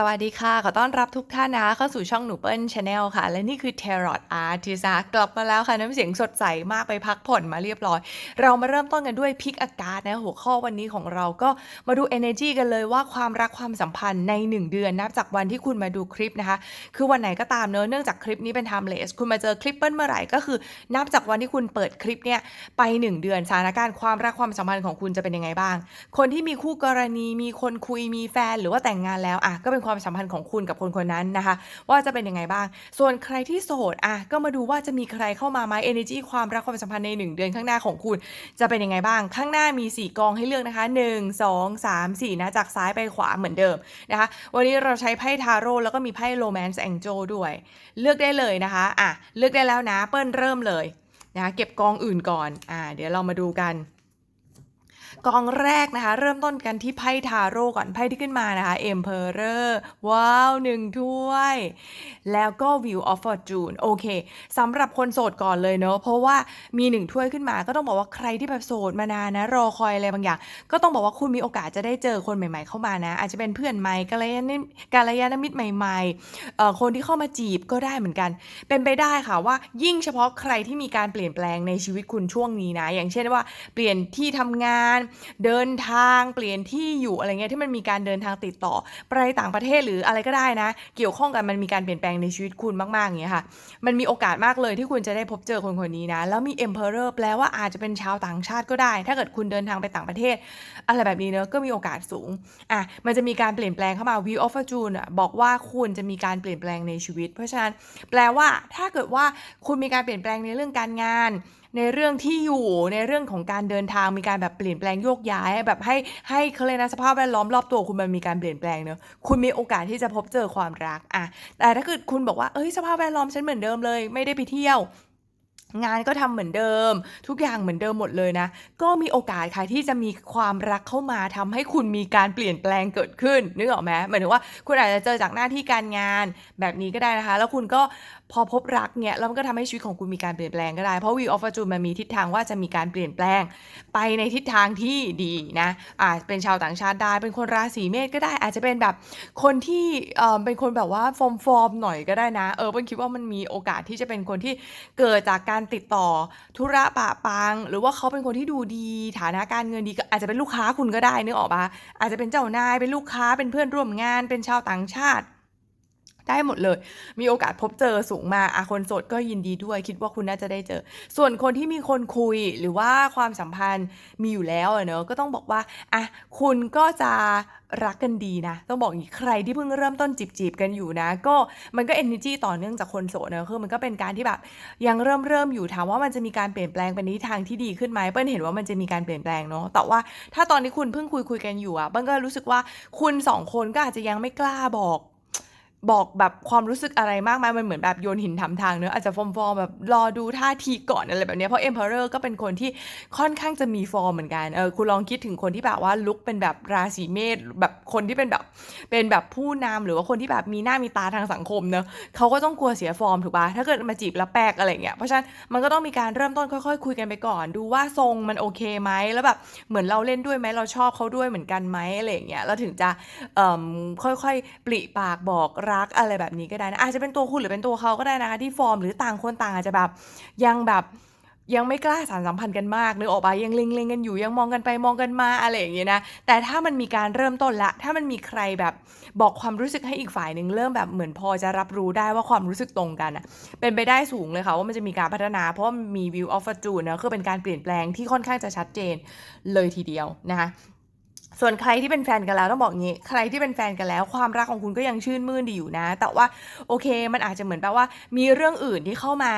สวัสดีค่ะ ขอต้อนรับทุกท่านนะเข้าสู่ช่องหนูเปิ้ลชาแนลค่ะ และนี่คือ Tarot Artist นะคะกลับมาแล้วค่ะ น้ำเสียงสดใสมากไปพักผ่อนมาเรียบร้อย เรามาเริ่มต้นกันด้วยพิกอากาศนะ หัวข้อวันนี้ของเราก็มาดู energy กันเลยว่าความรักความสัมพันธ์ใน 1 เดือนนับจากวันที่คุณมาดูคลิปนะคะ คือวันไหนก็ตามเนอะเนื่องจากคลิปนี้เป็น timeless คุณมาเจอคลิปเปิ้ลเมื่อไหร่ก็คือ นับจากวันที่คุณเปิดคลิปเนี่ยไป 1 เดือนสถานการณ์ความรักความสัมพันธ์ของคุณจะเป็นยังไงบ้าง คนที่มีคู่กรณีมีคนคุยมีแฟนหรือว่าแต่งงานแล้วอะก็เป็นความสัมพันธ์ของคุณกับคนคนนั้นนะคะ ว่าจะเป็นยังไงบ้าง ส่วนใครที่โสดอะก็มาดูว่าจะมีใครเข้ามาไหม energy ความรักความสัมพันธ์ใน 1 เดือนข้างหน้าของคุณ จะเป็นยังไงบ้าง ข้างหน้ามี 4 กองให้เลือกนะคะ 1 2 3 4 นะจากซ้ายไปขวาเหมือนเดิมนะคะ วันนี้เราใช้ไพ่ทาโร่แล้วก็มีไพ่ romance angel ด้วย เลือกได้เลยนะคะอะเลือกได้แล้วนะเปิ้ลเริ่มเลยนะคะเก็บกองอื่นก่อนอ่าเดี๋ยวเรามาดูกัน กองแรกนะคะ เริ่มต้นกันที่ไพ่ทาโร่ก่อนไพ่ที่ขึ้นมานะคะ Emperor ว้าวหนึ่งถ้วย แล้วก็ View of Fortune โอเคสำหรับคนโสดก่อนเลยเนอะเพราะว่ามีหนึ่งถ้วยขึ้นมา ก็ต้องบอกว่าใครที่แบบโสดมานานนะ รอคอยอะไรบางอย่าง ก็ต้องบอกว่าคุณมีโอกาสจะได้เจอคนใหม่ ๆ เข้ามานะ อาจจะเป็นเพื่อนใหม่กัลยาณมิกัลยาณมิตรใหม่ๆคนที่เข้ามาจีบก็ได้เหมือนกัน เป็นไปได้ค่ะว่ายิ่งเฉพาะใครที่มีการเปลี่ยนแปลงในชีวิตคุณช่วงนี้นะ อย่างเช่นว่าเปลี่ยนที่ทำงานเดินทางเปลี่ยนที่อยู่อะไรเงี้ยที่มันมีการเดินทางติดต่อไปต่างประเทศหรืออะไรก็ได้นะ เกี่ยวข้องกันมันมีการเปลี่ยนแปลงในชีวิตคุณมากๆอย่างเงี้ยค่ะ มันมีโอกาสมากเลยที่คุณจะได้พบเจอคนคนนี้นะ แล้วมี Emperor แปลว่าอาจจะเป็นชาวต่างชาติก็ได้ ถ้าเกิดคุณเดินทางไปต่างประเทศ อะไรแบบนี้เนอะก็มีโอกาสสูงอะมันจะมีการเปลี่ยนแปลงเข้ามา View of Fortune อะบอกว่าคุณจะมีการเปลี่ยนแปลงในชีวิต เพราะฉะนั้นแปลว่าถ้าเกิดว่าคุณมีการเปลี่ยนแปลงในเรื่องการงานในเรื่องที่อยู่ในเรื่องของการเดินทางมีการแบบเปลี่ยนแปลงโยกย้ายแบบให้ให้เขาเลยนะสภาพแวดล้อมรอบตัวคุณมันมีการเปลี่ยนแปลงเนอะคุณมีโอกาสที่จะพบเจอความรักอะแต่ถ้าเกิดคุณบอกว่าเอ้ยสภาพแวดล้อมฉันเหมือนเดิมเลย ไม่ได้ไปเที่ยวงานก็ทำเหมือนเดิม ทุกอย่างเหมือนเดิมหมดเลยนะ ก็มีโอกาสค่ะที่จะมีความรักเข้ามาทำให้คุณมีการเปลี่ยนแปลงเกิดขึ้นนึกออกไหมหมายถึงว่าคุณอาจจะเจอจากหน้าที่การงานแบบนี้ก็ได้นะคะ แล้วคุณก็ พอพบรักเนี่ยแล้วมันก็ทำให้ชีวิตของคุณมีการเปลี่ยนแปลงก็ได้ เพราะ Wheel of Fortune มันมีทิศทางว่าจะมีการเปลี่ยนแปลง ไปในทิศทางที่ดีนะอาจเป็นชาวต่างชาติได้ เป็นคนราศีเมษก็ได้ อาจจะเป็นแบบคนที่เออเป็นคนแบบว่าฟอร์มฟอร์มหน่อยก็ได้นะเออเปิ้ลคิดว่ามันมีโอกาสที่จะเป็นคนที่เกิดจากการติดต่อธุระปะปัง หรือว่าเขาเป็นคนที่ดูดีฐานะการเงินดีก็อาจจะเป็นลูกค้าคุณก็ได้นึกออกปะอาจจะเป็นเจ้านายเป็นลูกค้าเป็นเพื่อนร่วมงานเป็นชาวต่างชาติ ได้หมดเลย มีโอกาสพบเจอสูงมากอะคนโสดก็ยินดีด้วย คิดว่าคุณน่าจะได้เจอ ส่วนคนที่มีคนคุยหรือว่าความสัมพันธ์มีอยู่แล้วเนอะก็ต้องบอกว่าอะคุณก็จะรักกันดีนะ ต้องบอกอย่างนี้ใครที่เพิ่งเริ่มต้นจีบจีบๆกันอยู่นะ ก็มันก็ energy ต่อเนื่องจากคนโสดเนอะคือมันก็เป็นการที่แบบยังเริ่มเริ่มอยู่ถามว่ามันจะมีการเปลี่ยนแปลงเป็นทิทางที่ดีขึ้นไหมเปิ้ลเห็นว่ามันจะมีการเปลี่ยนแปลงเนาะแต่ว่าถ้าตอนนี้คุณเพิ่งคุยคุยกันอยู่อะเปิ้ลก็รู้สึกว่าคุณสองคนก็อาจจะยังไม่กล้าบอก บอกแบบความรู้สึกอะไรมากมายมันเหมือนแบบโยนหินถามทางเนอะอาจจะฟอร์มฟอร์มแบบรอดูท่าทีก่อนอะไรแบบนี้เพราะ Emperor ก็เป็นคนที่ค่อนข้างจะมีฟอร์มเหมือนกันเออคุณลองคิดถึงคนที่แบบว่าลุกเป็นแบบราศีเมษแบบคนที่เป็นแบบเป็นแบบผู้นำหรือว่าคนที่แบบมีหน้ามีตาทางสังคมเนอะเขาก็ต้องกลัวเสียฟอร์มถูกปะถ้าเกิดมาจีบแล้วแปลกอะไรเงี้ยเพราะฉะนั้นมันก็ต้องมีการเริ่มต้นค่อย ๆ คุยกันไปก่อน ดูว่าทรงมันโอเคไหมแล้วแบบเหมือนเราเล่นด้วยไหมเราชอบเขาด้วยเหมือนกันไหมอะไรเงี้ยแล้วถึงจะเอ่มค่อยๆปริปากบอกรักอะไรแบบนี้ก็ได้นะอาจจะเป็นตัวคุณหรือเป็นตัวเขาก็ได้นะคะที่ฟอร์มหรือต่างคนต่างอาจจะแบบยังแบบยังไม่กล้าสานสัมพันธ์กันมากนึกออกไปยังเล็งๆกันอยู่ยังมองกันไปมองกันมาอะไรอย่างเงี้ยนะแต่ถ้ามันมีการเริ่มต้นละ ถ้ามันมีใครแบบบอกความรู้สึกให้อีกฝ่ายหนึ่งเริ่มแบบเหมือนพอจะรับรู้ได้ว่าความรู้สึกตรงกันอะเป็นไปได้สูงเลยค่ะว่ามันจะมีการพัฒนา เพราะว่ามันมี view of fortune นะคือเป็นการเปลี่ยนแปลงที่ค่อนข้างจะชัดเจนเลยทีเดียวนะคะ ส่วนใครที่เป็นแฟนกันแล้วต้องบอกงี้ ใครที่เป็นแฟนกันแล้ว ความรักของคุณก็ยังชื่นมื่นดีอยู่นะ แต่ว่าโอเค มันอาจจะเหมือนแปลว่า มีเรื่องอื่นที่เข้ามา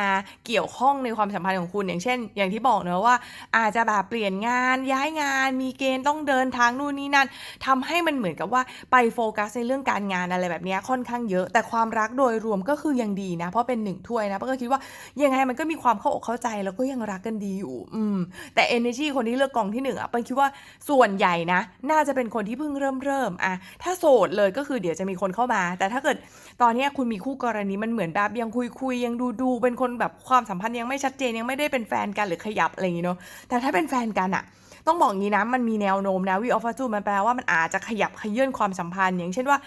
เกี่ยวข้องในความสัมพันธ์ของคุณ อย่างเช่น อย่างที่บอกเนอะว่า อาจจะแบบเปลี่ยนงานย้ายงาน มีเกณฑ์ต้องเดินทางนู่นนี่นั่นทำให้มันเหมือนกับว่าไปโฟกัสในเรื่องการงานอะไรแบบนี้ค่อนข้างเยอะ แต่ความรักโดยรวมก็คือยังดีนะ เพราะเป็นหนึ่งถ้วยนะเพราะก็คิดว่ายังไงมันก็มีความเข้าอกเข้าใจแล้วก็ยังรักกันดีอยู่ อืม แต่ energy คนที่เลือกกองที่หนึ่งอะเปิ้ลคิดว่าส่วนใหญ่นะน่าจะเป็นคนที่เพิ่งเริ่มเริ่มอะถ้าโสดเลยก็คือเดี๋ยวจะมีคนเข้ามา แต่ถ้าเกิดตอนนี้คุณมีคู่กรณีมันเหมือนแบบยังคุยคุยยังดูดูเป็นคนแบบความสัมพันธ์ยังไม่ชัดเจนยังไม่ได้เป็นแฟนกันหรือขยับอะไรอย่างนี้เนาะแต่ถ้าเป็นแฟนกันอะต้องบอกงี้นะมันมีแนวโน้มนะวีออฟฟ r จูมันแปลว่ามันอาจจะขยับขยื่นความสัมพันธ์อย่างเช่นว่า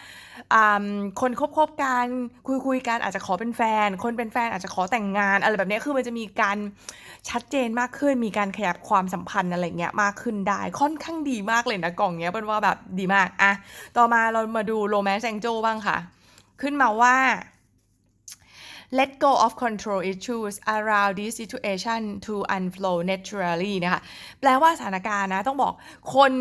อ่าคนคบคบกันคุยคุยกันอาจจะขอเป็นแฟน คนเป็นแฟนอาจจะขอแต่งงาน อะไรแบบนี้คือมันจะมีการชัดเจนมากขึ้น มีการขยับความสัมพันธ์อะไรเงี้ยมากขึ้นได้ค่อนข้างดีมากเลยนะกล่องเนี้ยเป็นว่าแบบดีมากอะต่อมาเรามาดูโรแมนต์แองโจบ้างค่ะ ขึ้นมาว่า let go of control issues around this situation to unflow naturally นะคะแปลว่าสถานการณ์นะต้องบอกคน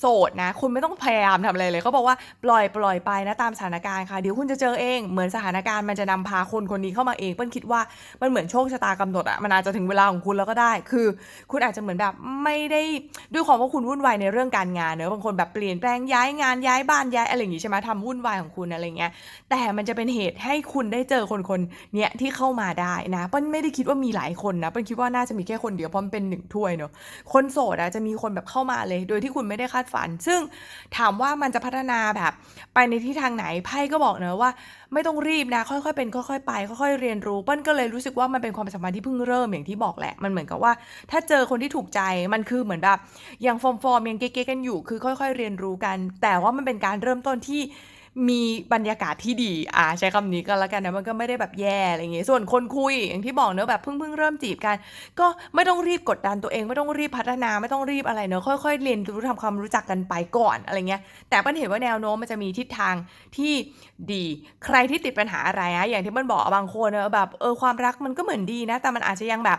โสดนะ คุณไม่ต้องพยายามทำอะไรเลยเขาบอกว่าปล่อยปล่อยไปนะตามสถานการณ์ค่ะ เดี๋ยวคุณจะเจอเอง เหมือนสถานการณ์มันจะนำพาคนคนนี้เข้ามาเองเปิ้ลคิดว่ามันเหมือนโชคชะตากำหนดอะมันอาจจะถึงเวลาของคุณแล้วก็ได้ คือ คุณอาจจะเหมือนแบบไม่ได้ด้วยความว่าคุณวุ่นวายในเรื่องการงานเนอะบางคนแบบเปลี่ยนแปลงย้ายงานย้ายบ้านย้ายอะไรอย่างงี้ใช่ไหมทำวุ่นวายของคุณอะไรเงี้ยแต่มันจะเป็นเหตุให้คุณได้เจอคนคนเนี้ยที่เข้ามาได้นะเปิ้ลไม่ได้คิดว่ามีหลายคนนะเปิ้ลคิดว่าน่าจะมีแค่คนเดียวเพราะมันเป็นหนึ่งถ้วยเนอะคนโสดอะจะมีคนแบบเข้ามาเลย โดยที่คุณไม่ได้คาดฝัน ซึ่งถามว่ามันจะพัฒนาแบบไปในที่ทางไหนไพ่ก็บอกเนะว่า ไม่ต้องรีบนะ ค่อยๆเป็นค่อยๆไปค่อยๆเรียนรู้เปิ้ลก็เลยรู้สึกว่ามันเป็นความสัมพันธ์ที่เพิ่งเริ่มอย่างที่บอกแหละมันเหมือนกับว่า ถ้าเจอคนที่ถูกใจมันคือเหมือนแบบยังฟอร์มๆยังเก๊ๆกันอยู่ คือค่อย ๆ เรียนรู้กัน แต่ว่ามันเป็นการเริ่มต้นที่ มีบรรยากาศที่ดี อ่าใช้คำนี้ก็แล้วกันนะมันก็ไม่ได้แบบแย่อะไรเงี้ยส่วนคนคุยอย่างที่บอกเนอะแบบเพิ่งเพิ่งเริ่มจีบกัน ก็ไม่ต้องรีบกดดันตัวเอง ไม่ต้องรีบพัฒนาไม่ต้องรีบอะไรเนอะค่อยๆเรียนรู้ทำความรู้จักกันไปก่อนอะไรเงี้ย แต่ปิ้ลเห็นว่าแนวโน้มมันจะมีทิศทางที่ดี ใครที่ติดปัญหาอะไรอะอย่างที่เปิ้ลบอกบางคนเนอะแบบเออความรักมันก็เหมือนดีนะ แต่มันอาจจะยังแบบ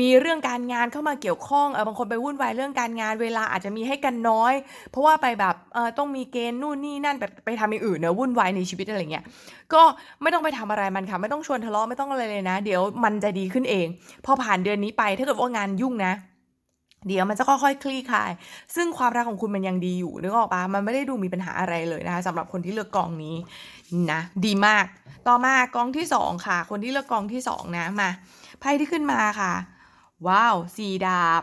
มีเรื่องการงานเข้ามาเกี่ยวข้องเออบางคนไปวุ่นวายเรื่องการงานเวลาอาจจะมีให้กันน้อย เพราะว่าไปแบบเออต้องมีเกณฑ์นู่นนี่นั่นแบบไปทำอย่างอื่นเนอะวุ่นวายในชีวิตอะไรเงี้ยก็ไม่ต้องไปทำอะไรมันค่ะไม่ต้องชวนทะเลาะไม่ต้องอะไรเลยนะ เดี๋ยวมันจะดีขึ้นเอง พอผ่านเดือนนี้ไปถ้าเกิดว่างานยุ่งนะเดี๋ยวมันจะค่อยๆคลี่คลาย ซึ่งความรักของคุณมันยังดีอยู่นึกออกปะมันไม่ได้ดูมีปัญหาอะไรเลยนะคะสำหรับคนที่เลือกกองนี้นะ ดีมาก ต่อมากองที่สองค่ะ คนที่เลือกกองที่สองนะมาไพ่ที่ขึ้นมาค่ะ ว้าวสี่ดาบ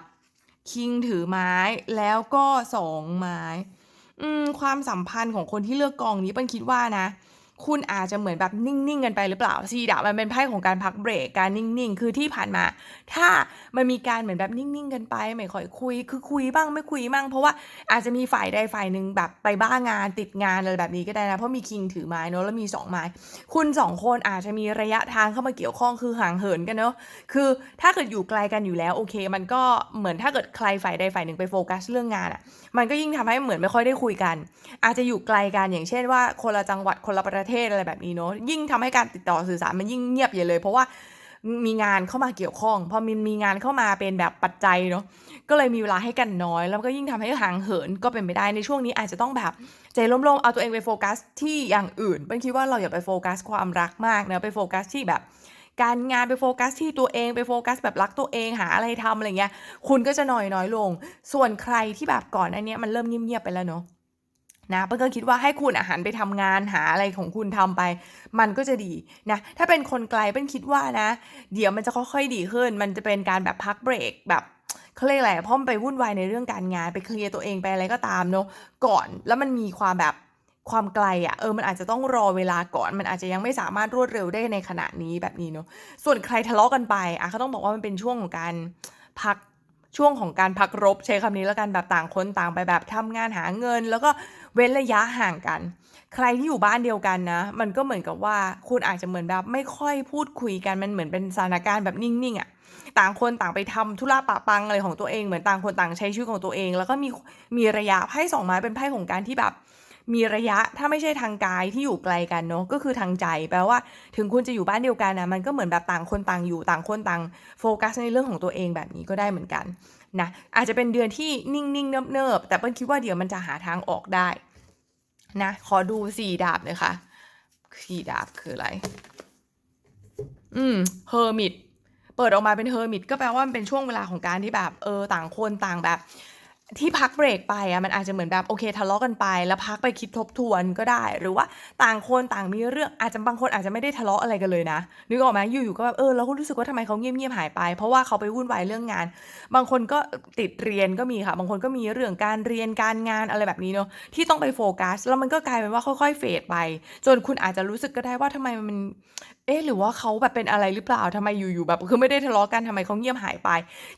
คิงถือไม้แล้วก็สองไม้ อืมความสัมพันธ์ของคนที่เลือกกองนี้ปันคิดว่านะ คุณอาจจะเหมือนแบบนิ่งๆกันไปหรือเปล่าซีดามันเป็นไพ่ของการพักเบรกการนิ่งๆ คือที่ผ่านมา ถ้ามันมีการเหมือนแบบนิ่งๆกันไปไม่ค่อยคุย คือคุยบ้างไม่คุยบ้างเพราะว่าอาจจะมีฝ่ายใดฝ่ายหนึ่งแบบไปบ้างานติดงานอะไรแบบนี้ก็ได้นะเพราะมีคิงถือไม้เนอะแล้วมีสองไม้คุณสองคนอาจจะมีระยะทางเข้ามาเกี่ยวข้องคือห่างเหินกันเนอะคือถ้าเกิดอยู่ไกลกันอยู่แล้วโอเค มันก็เหมือนถ้าเกิดใครฝ่ายใดฝ่ายหนึ่งไปโฟกัสเรื่องงานอะ่ะมันก็ยิ่งทำให้เหมือนไม่ค่อยได้คุยกัน อาจจะอยู่ไกลกันอย่างเช่นว่าคนละจังหวัดคนละประเทศอะไรแบบนี้เนาะยิ่งทำให้การติดต่อสื่อสารมันยิ่งเงียบใหญ่เลย เพราะว่ามีงานเข้ามาเกี่ยวข้องพอมีมีงานเข้ามาเป็นแบบปัจจัยเนาะก็เลยมีเวลาให้กันน้อย แล้วก็ยิ่งทำให้ห่างเหินก็เป็นไปได้ในช่วงนี้อาจจะต้องแบบใจร่มๆเอาตัวเองไปโฟกัสที่อย่างอื่นเป็นคิดว่าเราอย่าไปโฟกัสความรักมากนะไปโฟกัสที่แบบการงานไปโฟกัสที่ตัวเองไปโฟกัสแบบรักตัวเองหาอะไรทำอะไรเงี้ยคุณก็จะน้อยน้อยลง ส่วนใครที่แบบก่อนอันเนี้ยมันเริ่มเงียบๆไปแล้วเนาะ นะเปิ้ลก็คิดว่าให้คุณอาหารไปทำงานหาอะไรของคุณทำไป มันก็จะดีนะถ้าเป็นคนไกลเปิ้ลคิดว่านะ เดี๋ยวมันจะค่อยๆดีขึ้น มันจะเป็นการแบบพักเบรกแบบเขาเรียกอะไรเพราะมันไปวุ่นวายในเรื่องการงานไปเคลียร์ตัวเองไปอะไรก็ตามเนาะก่อนแล้วมันมีความแบบความไกลอะ่ะเออมันอาจจะต้องรอเวลาก่อน มันอาจจะยังไม่สามารถรวดเร็วได้ในขณะนี้แบบนี้เนาะส่วนใครทะเลาะกันไปอะเขาต้องบอกว่ามันเป็นช่วงของการพัก ช่วงของการพักรบใช้คำนี้แล้วกันแบบต่างคนต่างไปแบบทำงานหาเงิน แล้วก็เว้นระยะห่างกัน ใครที่อยู่บ้านเดียวกันนะ มันก็เหมือนกับว่าคุณอาจจะเหมือนแบบไม่ค่อยพูดคุยกันมันเหมือนเป็นสถานการณ์แบบนิ่งๆอะ่ะต่างคนต่างไปทำธุระปะปังอะไรของตัวเองเหมือนต่างคนต่างใช้ชีวิตของตัวเอง แล้วก็มีมีระยะไพ่สองไม้เป็นไพ่ของการที่แบบ มีระยะถ้าไม่ใช่ทางกายที่อยู่ไกลกันเนาะก็คือทางใจ แปลว่าถึงคุณจะอยู่บ้านเดียวกันนะมันก็เหมือนแบบต่างคนต่างอยู่ต่างคนต่างโฟกัสในเรื่องของตัวเองแบบนี้ก็ได้เหมือนกันนะอาจจะเป็นเดือนที่นิ่งๆเนิบๆแต่เปิ้ลคิดว่าเดี๋ยวมันจะหาทางออกได้นะขอดูสี่ดาบเลยค่ะสี่ดาบคืออะไร อืมเฮอร์มิตเปิดออกมาเป็นเฮอร์มิตก็แปลว่ามันเป็นช่วงเวลาของการที่แบบเออต่างคนต่างแบบ ที่พักเบรกไปอะมันอาจจะเหมือนแบบโอเคทะเลาะกันไป แล้วพักไปคิดทบทวนก็ได้ หรือว่าต่างคนต่างมีเรื่องอาจจะบางคนอาจจะไม่ได้ทะเลาะอะไรกันเลยนะนึกออกไหมอยู่ๆก็แบบเออเราก็รู้สึกว่าทำไมเขาเงียบๆหายไป เพราะว่าเขาไปวุ่นวายเรื่องงาน บางคนก็ติดเรียนก็มีค่ะ บางคนก็มีเรื่องการเรียนการงานอะไรแบบนี้เนาะที่ต้องไปโฟกัส แล้วมันก็กลายเป็นว่าค่อยๆเฟดไป จนคุณอาจจะรู้สึกก็ได้ว่าทำไมมัน เอ๊ะ หรือว่าเขาแบบเป็นอะไรหรือเปล่า ทำไมอยู่ ๆ แบบ คือไม่ได้ทะเลาะกัน ทำไมเขาเงียบหายไป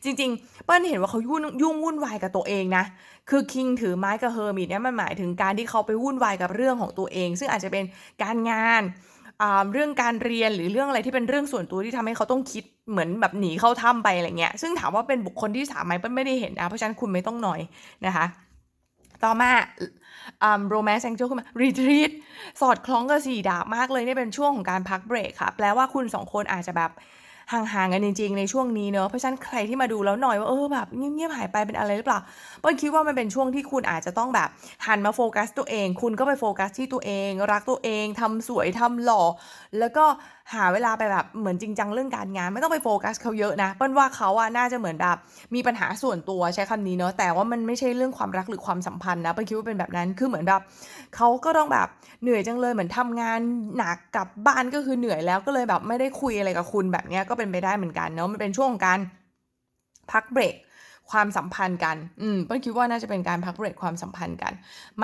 จริง ๆ เปิ้ลเห็นว่าเขายุ่งยุ่งวุ่นวายกับตัวเองนะ คือคิงถือไม้กับเฮอร์มิตเนี่ยมันหมายถึงการที่เขาไปวุ่นวายกับเรื่องของตัวเอง ซึ่งอาจจะเป็นการงานอ่าเรื่องการเรียนหรือเรื่องอะไรที่เป็นเรื่องส่วนตัวที่ทำให้เขาต้องคิดเหมือนแบบหนีเข้าถ้ำไปอะไรเงี้ย ซึ่งถามว่าเป็นบุคคลที่สามไหมเปิ้ลไม่ได้เห็นนะ เพราะฉะนั้นคุณไม่ต้องหน่อยนะคะ ต่อมาอ่า romance angel ขึ้นมา retreat สอดคล้องกับสี่ดาบมากเลย นี่เป็นช่วงของการพักเบรกค่ะ แปลว่าคุณสองคนอาจจะแบบห่างๆกันจริงๆ ในช่วงนี้เนอะเพราะฉะนั้นใครที่มาดูแล้วหน่อยว่าเออแบบเงียบๆหายไปเป็นอะไรหรือเปล่าเปิ้ลคิดว่ามันเป็นช่วงที่คุณอาจจะต้องแบบหันมาโฟกัสตัวเอง คุณก็ไปโฟกัสที่ตัวเอง รักตัวเองทำสวยทำหล่อ แล้วก็ หาเวลาไปแบบเหมือนจริงจังเรื่องการงาน ไม่ต้องไปโฟกัสเขาเยอะนะเปิ้ลว่าเขาอะน่าจะเหมือนแบบมีปัญหาส่วนตัวใช้คำนี้เนอะแต่ว่ามันไม่ใช่เรื่องความรักหรือความสัมพันธ์นะเปิ้ลคิดว่าเป็นแบบนั้นคือเหมือนแบบเขาก็ต้องแบบเหนื่อยจังเลยเหมือนทำงานหนักกลับบ้านก็คือเหนื่อยแล้วก็เลยแบบไม่ได้คุยอะไรกับคุณแบบเนี้ยก็เป็นไปได้เหมือนกันเนาะมันเป็นช่วงของการพักเบรก ความสัมพันธ์กัน อืมเปิ้ลคิดว่าน่าจะเป็นการพักเบรกความสัมพันธ์กัน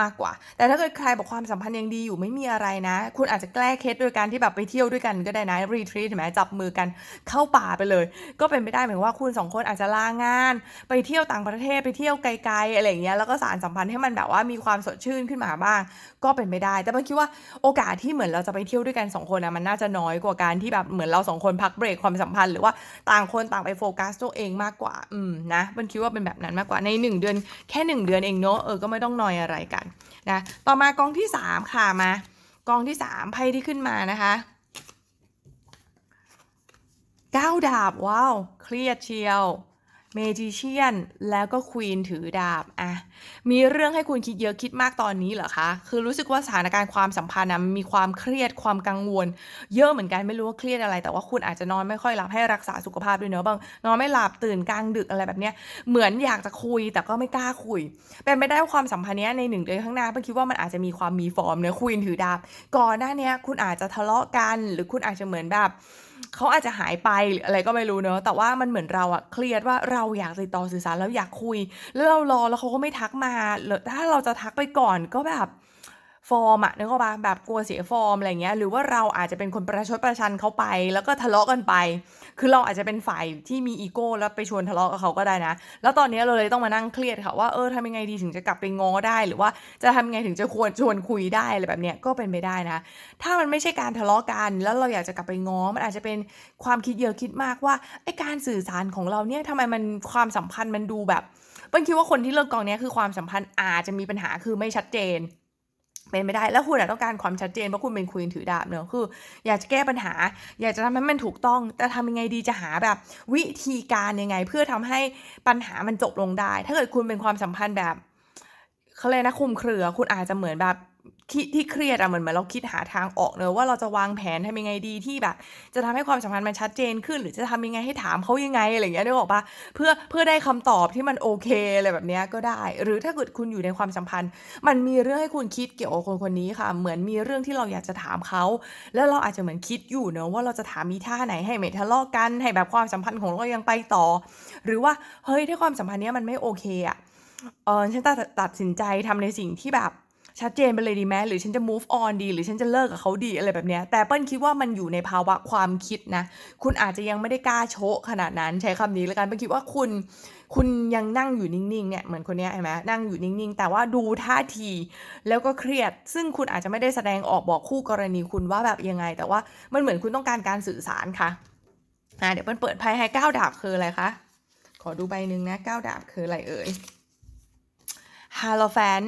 มากกว่า แต่ถ้าเกิดใครบอกความสัมพันธ์ยังดีอยู่ไม่มีอะไรนะ คุณอาจจะแก้เคสโดยการที่แบบไปเที่ยวด้วยกันก็ได้นะรีทรีตเห็นไหมจับมือกันเข้าป่าไปเลย ก็เป็นไปได้เหมือนว่าคุณสองคนอาจจะลางาน ไปเที่ยวต่างประเทศไปเที่ยวไกลๆอะไรอย่างเงี้ยแล้วก็สารสัมพันธ์ให้มันแบบว่ามีความสดชื่นขึ้นมาบ้าง ก็เป็นไปได้ แต่เปิ้ลคิดว่าโอกาสที่เหมือนเราจะไปเที่ยวด้วยกันสองคนนะมันน่าจะน้อยกว่าการที่แบบเหมือนเราสองคนพักเบรกความสัมพันธ์หรือว่าต่างคนต่างไปโฟกัสตัวเองมากกว่าอืมนะเปิ้ลคิดว่าเป็นแบบนั้นมากกว่าในหนึ่งเดือนแค่หนึ่งเดือนเองเนาะเออก็ไม่ต้องนอยอะไรกันนะต่อมากองที่สามค่ะมากองที่สามไพ่ที่ขึ้นมานะคะเก้าดาบว้าวเครียดเชียว เมจิเชียนแล้วก็ควีนถือดาบอะมีเรื่องให้คุณคิดเยอะคิดมากตอนนี้เหรอคะ คือรู้สึกว่าสถานการณ์ความสัมพันธ์นะมีความเครียดความกังวล เยอะเหมือนกันไม่รู้ว่าเครียดอะไร แต่ว่าคุณอาจจะนอนไม่ค่อยหลับให้รักษาสุขภาพด้วยเนอะบางนอนไม่หลับตื่นกลางดึกอะไรแบบเนี้ยเหมือนอยากจะคุยแต่ก็ไม่กล้าคุย เป็นไปได้ว่าความสัมพันธ์เนี้ยในหนึ่งเดือนข้างหน้าเพิ่งคิดว่ามันอาจจะมีความมีฟอร์มเนอะคุยถือดาบก่อนหน้านี้คุณอาจจะทะเลาะกัน หรือคุณอาจจะเหมือนแบบ เขาอาจจะหายไปหรืออะไรก็ไม่รู้เนอะแต่ว่ามันเหมือนเราอะเครียดว่าเราอยากติดต่อสื่อสารแล้วอยากคุย แล้วเรารอแล้วเขาก็ไม่ทักมาหรือถ้าเราจะทักไปก่อนก็แบบ ฟอร์มอะนึกออกปะแบบกลัวเสียฟอร์มอะไรเงี้ยหรือว่าเราอาจจะเป็นคนประชดประชันเขาไป แล้วก็ทะเลาะกันไป คือเราอาจจะเป็นฝ่ายที่มีอีโก้แล้วไปชวนทะเลาะกับเขาก็ได้นะ แล้วตอนนี้เราเลยต้องมานั่งเครียดค่ะว่าเออทำยังไงดีถึงจะกลับไปง้อได้หรือว่าจะทำยังไงถึงจะควรชวนคุยได้อะไรแบบเนี้ยก็เป็นไปได้นะ ถ้ามันไม่ใช่การทะเลาะกัน แล้วเราอยากจะกลับไปง้อมันอาจจะเป็นความคิดเยอะคิดมากว่าไอการสื่อสารของเราเนี่ยทำไมมันความสัมพันธ์มันดูแบบเปิ้ลคิดว่าคนที่เลิกกองเนี้ยคือความสัมพันธ์อาจจะมีปัญหาคือไม่ชัดเจน เป็นไม่ได้แล้วคุณอะต้องการความชัดเจนเพราะคุณเป็นควีนถือดาบเนอะคือ อยากจะแก้ปัญหา อยากจะทำให้มันถูกต้อง แต่ทำยังไงดีจะหาแบบ วิธีการยังไง เพื่อทำให้ปัญหามันจบลงได้ ถ้าเกิดคุณเป็นความสัมพันธ์แบบเขาเลยนะคุมเครือ คุณอาจจะเหมือนแบบ ที่ที่เครียดอะเหมือนเหมือนเราคิดหาทางออกเนอะว่าเราจะวางแผนทำยังไงดีที่แบบ จะทำให้ความสัมพันธ์มันชัดเจนขึ้น หรือจะทำยังไงให้ถามเขายังไงอะไรเงี้ยนึกออกปะเพื่อเพื่อได้คำตอบที่มันโอเคอะไรแบบเนี้ยก็ได้ หรือถ้าเกิดคุณอยู่ในความสัมพันธ์ มันมีเรื่องให้คุณคิดเกี่ยวกับคนคนนี้ค่ะ เหมือนมีเรื่องที่เราอยากจะถามเขาแล้วเราอาจจะเหมือนคิดอยู่เนอะว่าเราจะถามมีท่าไหนให้ไม่ทะเลาะกันให้แบบความสัมพันธ์ของเรายังไปต่อ หรือว่าเฮ้ยถ้าความสัมพันธ์เนี้ยมันไม่โอเคอะเออฉันตัดตัดสินใจทำในสิ่งที่แบบ ชัดเจนไปเลยดีไหมหรือฉันจะ move on ดี หรือฉันจะเลิกกับเขาดีอะไรแบบเนี้ยแต่เปิ้ลคิดว่ามันอยู่ในภาวะความคิดนะ คุณอาจจะยังไม่ได้กล้าโชะขนาดนั้นใช้คำนี้แล้วกันเปิ้ลคิดว่าคุณ คุณยังนั่งอยู่นิ่งๆเนี่ยเหมือนคนนี้ยเห็นไหมนั่งอยู่นิ่งๆ แต่ว่าดูท่าที แล้วก็เครียด ซึ่งคุณอาจจะไม่ได้แสดงออกบอกคู่กรณีคุณว่าแบบยังไง แต่ว่ามันเหมือนคุณต้องการการสื่อสารค่ะอ่าเดี๋ยวเปิ้ลเปิดไพ่ให้เก้าดาบคืออะไรคะขอดูใบหนึ่งนะเก้าดาบคืออะไรเอ่ยฮาโลแฟน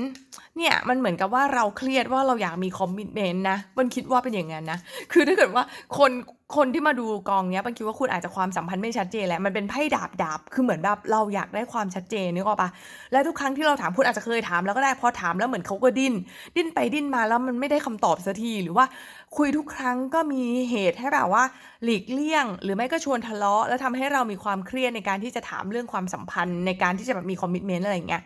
เนี่ยมันเหมือนกับว่าเราเครียดว่าเราอยากมีคอมมิชเมนต์นะมันคิดว่าเป็นอย่างนั้นนะ คือถ้าเกิดว่าคนคนที่มาดูกองเนี้ยเปิ้ลคิดว่าคุณอาจจะความสัมพันธ์ไม่ชัดเจนแหละมันเป็นไพ่ดาบดาบคือเหมือนแบบเราอยากได้ความชัดเจนนึกออกปะและทุกครั้งที่เราถามคุณอาจจะเคยถามแล้วก็ได้พอถามแล้วเหมือนเขาก็ดิ้นดิ้นไปดิ้นมาแล้วมันไม่ได้คำตอบสักทีหรือว่าคุยทุกครั้งก็มีเหตุให้แบบว่า หลีกเลี่ยง หรือไม่ก็ชวนทะเลาะ แล้วทำให้เรามีความเครียดในการที่จะถามเรื่องความสัมพันธ์ในการที่จะแบบมีคอมมิชเมนต์อะไรอย่างเงี้ย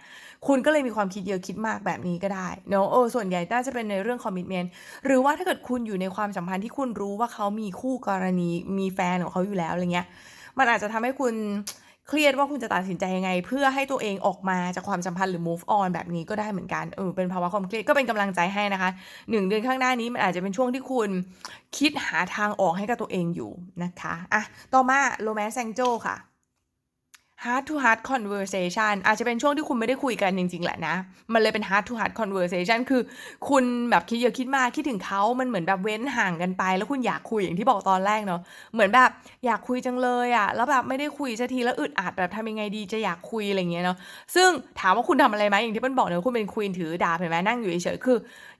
คุณก็เลยมีความคิดเยอะคิดมากแบบนี้ก็ได้เนอะเออส่วนใหญ่น่าจะเป็นในเรื่องคอมมิชเมนต์หรือว่าถ้าเกิดคุณอยู่ในความสัมพันธ์ที่คุณรู้ว่าเขามีคู่กรณีมีแฟนของเขาอยู่แล้วอะไรเงี้ย มันอาจจะทำให้คุณเครียดว่าคุณจะตัดสินใจยังไง เพื่อให้ตัวเองออกมาจากความสัมพันธ์หรือ move on แบบนี้ก็ได้เหมือนกันเออเป็นภาวะความเครียดก็เป็นกำลังใจให้นะคะหนึ่งเดือนข้างหน้านี้มันอาจจะเป็นช่วงที่คุณคิดหาทางออกให้กับตัวเองอยู่นะคะอะต่อมา romance angel ค่ะ heart to heart conversation อาจจะเป็นช่วงที่คุณไม่ได้คุยกันจริงๆแหละนะ มันเลยเป็น heart to heart conversation คือคุณแบบคิดเยอะคิดมากคิดถึงเขามันเหมือนแบบเว้นห่างกันไป แล้วคุณอยากคุยอย่างที่บอกตอนแรกเนาะ เหมือนแบบอยากคุยจังเลยอะแล้วแบบไม่ได้คุยสักทีแล้วอึดอัดแบบทำยังไงดีจะอยากคุยอะไรเงี้ยเนาะ ซึ่งถามว่าคุณทำอะไรไหมอย่างที่เปิ้ลบอกเนาะคุณเป็นควีนถือดาบเห็นไหมนั่งอยู่เฉยๆคือ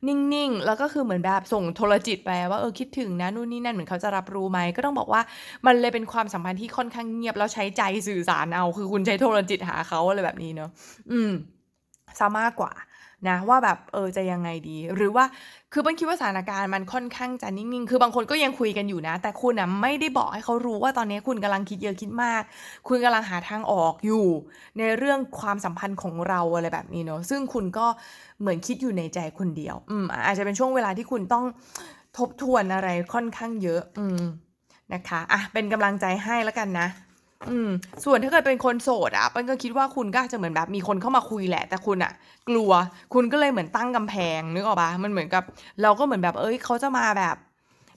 นิ่งๆ แล้วก็คือเหมือนแบบส่งโทรจิตไปว่าเออคิดถึงนะนู่นนี่นั่นเหมือนเขาจะรับรู้ไหมก็ต้องบอกว่ามันเลยเป็นความสัมพันธ์ที่ค่อนข้างเงียบแล้วใช้ใจสื่อสารเอาคือคุณใช้โทรจิตหาเขาอะไรแบบนี้เนาะอืมซะมากกว่านะว่าแบบเออจะยังไงดี หรือว่าคือเปิ้ลคิดว่าสถานการณ์มันค่อนข้างจะนิ่งๆ คือบางคนก็ยังคุยกันอยู่นะ แต่คุณอะไม่ได้บอกให้เขารู้ว่าตอนนี้คุณกำลังคิดเยอะคิดมาก คุณกำลังหาทางออกอยู่ ในเรื่องความสัมพันธ์ของเราอะไรแบบนี้เนาะซึ่งคุณก็เหมือนคิดอยู่ในใจคนเดียว อืมอาจจะเป็นช่วงเวลาที่คุณต้องทบทวนอะไรค่อนข้างเยอะ อืมนะคะอะเป็นกำลังใจให้แล้วกันนะ อืม ส่วนถ้าเกิดเป็นคนโสดอะเปิ้ลก็คิดว่าคุณก็อาจจะเหมือนแบบมีคนเข้ามาคุยแหละ แต่คุณอะกลัว คุณก็เลยเหมือนตั้งกำแพงนึกออกปะมันเหมือนกับ เราก็เหมือนแบบ เอ้ยเขาจะมาแบบ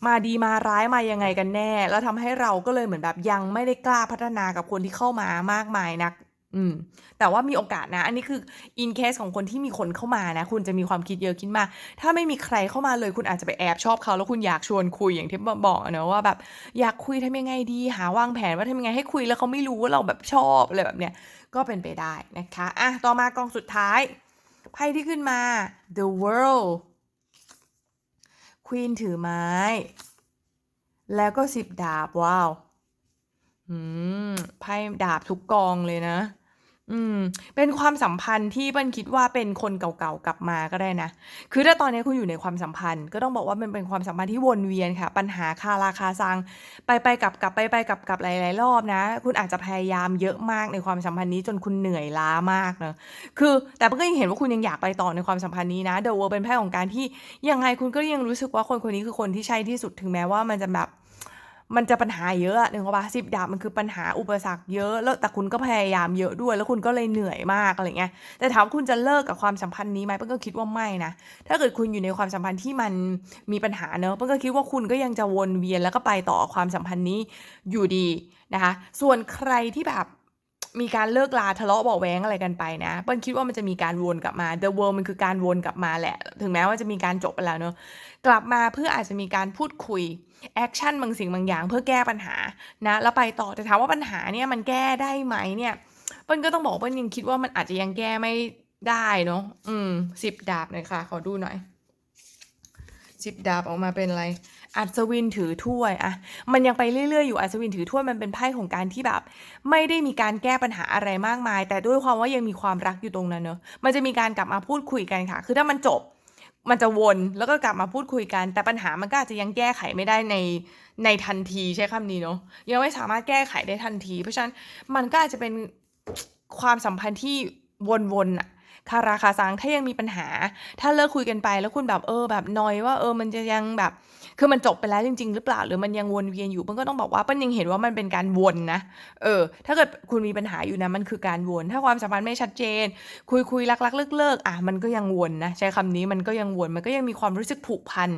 มาดีมาร้ายมายังไงกันแน่ แล้วทำให้เราก็เลยเหมือนแบบยังไม่ได้กล้าพัฒนากับคนที่เข้ามามากมายนัก อืม แต่ว่ามีโอกาสนะ อันนี้คือ in case ของคนที่มีคนเข้ามานะ คุณจะมีความคิดเยอะคิดมากถ้าไม่มีใครเข้ามาเลย คุณอาจจะไปแอบชอบเขา แล้วคุณอยากชวนคุยอย่างที่บอกเนอะว่าแบบ อยากคุยทำยังไงดี หาวางแผนว่าทำยังไงให้คุยแล้วเขาไม่รู้ว่าเราแบบชอบอะไรแบบเนี้ย ก็เป็นไปได้นะคะ อะ ต่อมากองสุดท้าย ไพ่ที่ขึ้นมา the world Queen ถือไม้ แล้วก็สิบดาบ ว้าว อืม ไพ่ดาบทุกกองเลยนะ อืม เป็นความสัมพันธ์ที่เปิ้ลคิดว่า เป็นคนเก่า ๆ กลับมาก็ได้นะ คือถ้าตอนนี้คุณอยู่ในความสัมพันธ์ ก็ต้องบอกว่ามันเป็นความสัมพันธ์ที่วนเวียนค่ะ ปัญหาคาราคาซัง ไปไปกลับกลับไปไปกลับกลับหลายๆรอบนะ คุณอาจจะพยายามเยอะมากในความสัมพันธ์นี้จนคุณเหนื่อยล้ามากเนอะคือแต่เปิ้ลก็ยังเห็นว่าคุณยังอยากไปต่อในความสัมพันธ์นี้นะเดอะเวิร์เป็นไพ่ของการที่ยังไงคุณก็ยังรู้สึกว่าคนคนนี้คือคนที่ใช่ที่สุดถึงแม้ว่ามันจะแบบ มันจะปัญหาเยอะอะนึกออกสิบดาบมันคือปัญหาอุปสรรคเยอะแล้วแต่คุณก็พยายามเยอะด้วย แล้วคุณก็เลยเหนื่อยมากอะไรเงี้ยแต่ถามคุณจะเลิกกับความสัมพันธ์นี้ไหมเปิ้ลก็คิดว่าไม่นะถ้าเกิดคุณอยู่ในความสัมพันธ์ที่มันมีปัญหาเนอะเปิ้ลก็คิดว่าคุณก็ยังจะวนเวียนแล้วก็ไปต่อความสัมพันธ์นี้อยู่ดีนะคะ ส่วนใครที่แบบมีการเลิกลาทะเลาะเบาแว้งอะไรกันไปนะเปิ้ลคิดว่ามันจะมีการวนกลับมา The World มันคือการวนกลับมาแหละ ถึงแม้ว่าจะมีการจบไปแล้วเนอะกลับมาเพื่ออาจจะมีการพูดคุย แอคชั่นบางสิ่งบางอย่างเพื่อแก้ปัญหานะแล้วไปต่อแต่ถามว่าปัญหาเนี่ยมันแก้ได้ไหมเนี่ยเปิ้ลก็ต้องบอกเปิ้ลยังคิดว่ามันอาจจะยังแก้ไม่ได้เนาะอืมสิบดาบหน่อยค่ะ ขอดูหน่อยสิบดาบออกมาเป็นอะไร อัศวินถือถ้วยอะมันยังไปเรื่อย ๆ อยู่อัศวินถือถ้วยมันเป็นไพ่ของการที่แบบ ไม่ได้มีการแก้ปัญหาอะไรมากมาย แต่ด้วยความว่ายังมีความรักอยู่ตรงนั้นเนอะมันจะมีการกลับมาพูดคุยกันค่ะ คือถ้ามันจบ มันจะวนแล้วก็กลับมาพูดคุยกัน แต่ปัญหามันก็อาจจะยังแก้ไขไม่ได้ในในทันทีใช้คำนี้เนาะยังไม่สามารถแก้ไขได้ทันที เพราะฉะนั้นมันก็อาจจะเป็นความสัมพันธ์ที่วนๆอะ คาราคาซังถ้ายังมีปัญหา ถ้าเลิกคุยกันไปแล้วคุณแบบเออแบบนอยว่าเออมันจะยังแบบ คือมันจบไปแล้วจริง ๆ หรือเปล่าหรือมันยังวนเวียนอยู่เปิ้ลก็ต้องบอกว่าเปิ้ลยังเห็นว่ามันเป็นการวนนะเออ ถ้าเกิดคุณมีปัญหาอยู่นะมันคือการวน ถ้าความสัมพันธ์ไม่ชัดเจน คุยคุยรักรักเลิกเลิกอะมันก็ยังวนนะใช้คำนี้มันก็ยังวนมันก็ยังมีความรู้สึกผูกพัน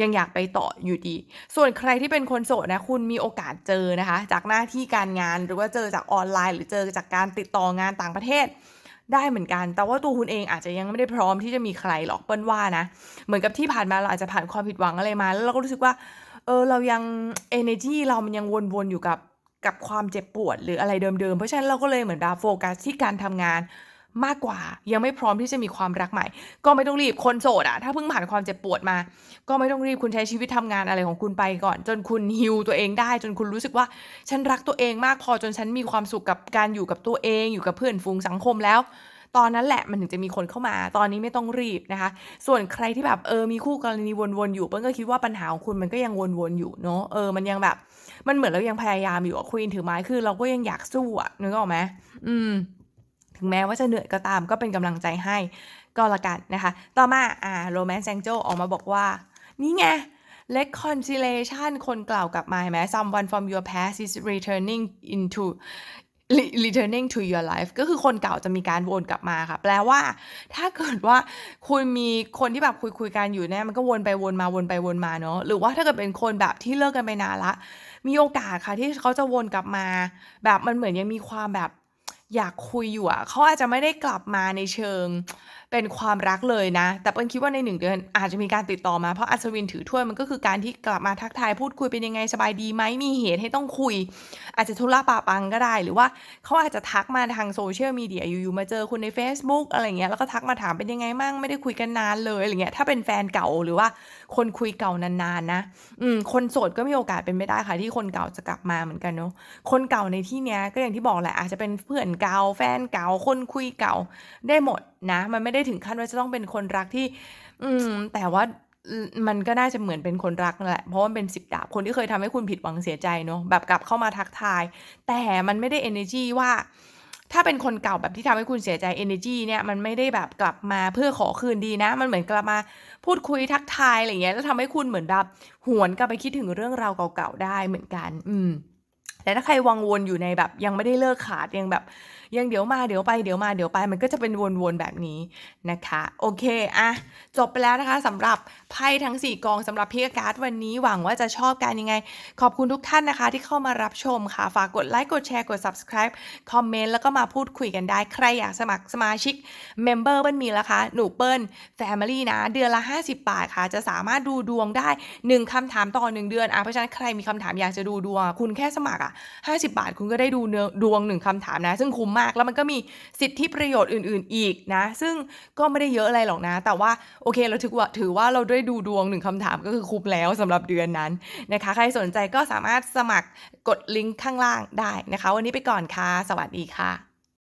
ยังอยากไปต่ออยู่ดี ส่วนใครที่เป็นคนโสดนะคุณมีโอกาสเจอนะคะ จากหน้าที่การงานหรือว่าเจอจากออนไลน์ หรือเจอจากการติดต่องานต่างประเทศ ได้เหมือนกัน แต่ว่าตัวคุณเองอาจจะยังไม่ได้พร้อมที่จะมีใครหรอกเปิ้ลว่านะ เหมือนกับที่ผ่านมาเราอาจจะผ่านความผิดหวังอะไรมา แล้วเราก็รู้สึกว่า เออเรายัง energy เรามันยังวนๆอยู่กับกับความเจ็บปวดหรืออะไรเดิมๆ เพราะฉะนั้นเราก็เลยเหมือนแบบโฟกัสที่การทำงาน มากกว่า ยังไม่พร้อมที่จะมีความรักใหม่ ก็ไม่ต้องรีบคนโสดอะถ้าเพิ่งผ่านความเจ็บปวดมา ก็ไม่ต้องรีบคุณใช้ชีวิตทำงานอะไรของคุณไปก่อน จนคุณฮิวตัวเองได้ จนคุณรู้สึกว่า ฉันรักตัวเองมากพอจนฉันมีความสุขกับการอยู่กับตัวเองอยู่กับเพื่อนฝูงสังคมแล้วตอนนั้นแหละมันถึงจะมีคนเข้ามา ตอนนี้ไม่ต้องรีบนะคะ ส่วนใครที่แบบเออมีคู่กรณีวนๆอยู่เปิ้ลก็คิดว่าปัญหาของคุณมันก็ยังวนๆอยู่เนาะเออมันยังแบบ มันเหมือนเรายังพยายามอยู่อะควีนถือไม้คือเราก็ยังอยากสู้อะนึกออกไหมอืม ถึงแม้ว่าจะเหนื่อยก็ตามก็เป็นกำลังใจให้ก็แล้วกันนะคะ ต่อมาอ่าโรแมนต์แซงโจออกมาบอกว่า นี่ไง reconciliation คนกล่าวกลับมาเห็นไหม someone from your past is returning into returning to your life ก็คือคนเก่าจะมีการวนกลับมาค่ะ แปลว่า ถ้าเกิดว่าคุณมีคนที่แบบคุยคุยกันอยู่เนี่ยมันก็วนไปวนมาวนไปวนมาเนาะหรือว่าถ้าเกิดเป็นคนแบบที่เลิกกันไปนานละ มีโอกาสค่ะที่เขาจะวนกลับมา แบบมันเหมือนยังมีความแบบ อยากคุยอยู่อะเขาอาจจะไม่ได้กลับมาในเชิง เป็นความรักเลยนะ แต่เปิ้ลคิดว่าในหนึ่งเดือน อาจจะมีการติดต่อมาเพราะอัศวินถือถ้วยมันก็คือการที่กลับมาทักทายพูดคุยเป็นยังไงสบายดีไหมมีเหตุให้ต้องคุย อาจจะธุระปะปังก็ได้ หรือว่าเขาอาจจะทักมาทางโซเชียลมีเดียอยู่ๆมาเจอคุณใน Facebook อะไรเงี้ยแล้วก็ทักมาถามเป็นยังไงมั่งไม่ได้คุยกันนานเลยอะไรเงี้ยถ้าเป็นแฟนเก่าหรือว่าคนคุยเก่านานๆนะอืมคนโสดก็มีโอกาสเป็นไม่ได้ค่ะที่คนเก่าจะกลับมาเหมือนกันเนาะคนเก่าในที่เนี้ยก็อย่างที่บอกแหละอาจจะเป็นเพื่อนเก่าแฟนเก่าคนคุยเก่าได้หมด นะ มันไม่ได้ถึงขั้นว่าจะต้องเป็นคนรักที่ อืม แต่ว่ามันก็น่าจะเหมือนเป็นคนรักแหละ เพราะมันเป็นสิบดาบ คนที่เคยทำให้คุณผิดหวังเสียใจเนาะ แบบกลับเข้ามาทักทาย แต่มันไม่ได้ energy ว่า ถ้าเป็นคนเก่าแบบที่ทำให้คุณเสียใจ energy เนี่ย มันไม่ได้แบบกลับมาเพื่อขอคืนดีนะ มันเหมือนกลับมาพูดคุยทักทายอะไรเงี้ย แล้วทำให้คุณเหมือนแบบหวนกลับไปคิดถึงเรื่องราวเก่าๆได้เหมือนกัน อืมแต่ถ้าใครวังวนอยู่ในแบบยังไม่ได้เลิกขาดยังแบบ ยังเดี๋ยวมาเดี๋ยวไปเดี๋ยวมาเดี๋ยวไป มันก็จะเป็นวนๆแบบนี้นะคะโอเคอะจบไปแล้วนะคะสำหรับไพ่ทั้ง 4 กองสำหรับพิกการ์ดวันนี้หวังว่าจะชอบกันยังไง ขอบคุณทุกท่านนะคะ ที่เข้ามารับชมค่ะฝากกดไลค์กดแชร์กด subscribe คอมเมนต์แล้วก็มาพูดคุยกันได้ใครอยากสมัครสมาชิก Member เปิ้ลมีแล้วคะหนูเปิ้ล Family นะ เดือนละ 50 บาทค่ะ จะสามารถดูดวงได้ 1คำถามต่อ 1 เดือนอะเพราะฉะนั้นใครมีคำถามอยากจะดูดวง คุณแค่สมัครอะ50 บาทคุณก็ได้ดูเนื้อดวงหนึ่งคำถามนะ ซึ่งคุ้มมากแล้วมันก็มีสิทธิประโยชน์อื่น ๆ อีกนะ ซึ่งก็ไม่ได้เยอะอะไรหรอกนะ แต่ว่าโอเคเราถือว่าถือว่าเราได้ดูดวงหนึ่งคำถามก็คือคุ้มแล้วสำหรับเดือนนั้นนะคะ ใครสนใจก็สามารถสมัครกดลิงก์ข้างล่างได้นะคะ วันนี้ไปก่อนค่ะ สวัสดีค่ะ